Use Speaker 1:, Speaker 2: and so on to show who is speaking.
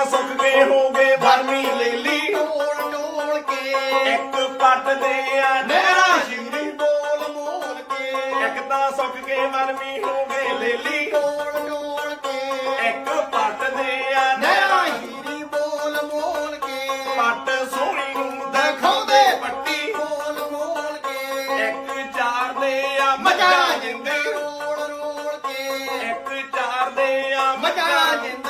Speaker 1: ਤਾਂ ਸੁੱਕ ਗਏ ਹੋਗੇ ਵਰਮੀ ਲੈ ਲਈ
Speaker 2: ਢੋਲ ਢੋਲ ਕੇ।
Speaker 1: ਇੱਕ ਪੱਟ ਦੇ ਆ ਨਹਿਰਾ ਸ਼ਿੰਦੀ
Speaker 2: ਬੋਲ ਬੋਲ ਕੇ।
Speaker 1: ਇੱਕ ਤਾਂ ਸੁੱਕ ਗਏ ਵਰਮੀ ਹੋਗੇ ਲੈ ਲਈ
Speaker 2: ਢੋਲ ਢੋਲ ਕੇ।
Speaker 1: ਇੱਕ ਪੱਟ ਦੇ ਆ
Speaker 2: ਨਹਿਰਾ ਹੀਰੀ ਬੋਲ ਬੋਲ ਕੇ।
Speaker 1: ਪੱਟ ਸੋਹਣੀ ਨੂੰ ਦਿਖਾਉਂਦੇ। ਪੱਟੀ।
Speaker 2: ਬੋਲ ਬੋਲ ਕੇ।
Speaker 1: ਇੱਕ ਚਾਰ ਦੇ ਆ
Speaker 2: ਮਜਾ ਜਿੰਦ। ਰੋਲ ਰੋਲ ਕੇ।
Speaker 1: ਇੱਕ ਚਾਰ ਦੇ ਆ
Speaker 2: ਮਜਾ ਜਿੰਦ।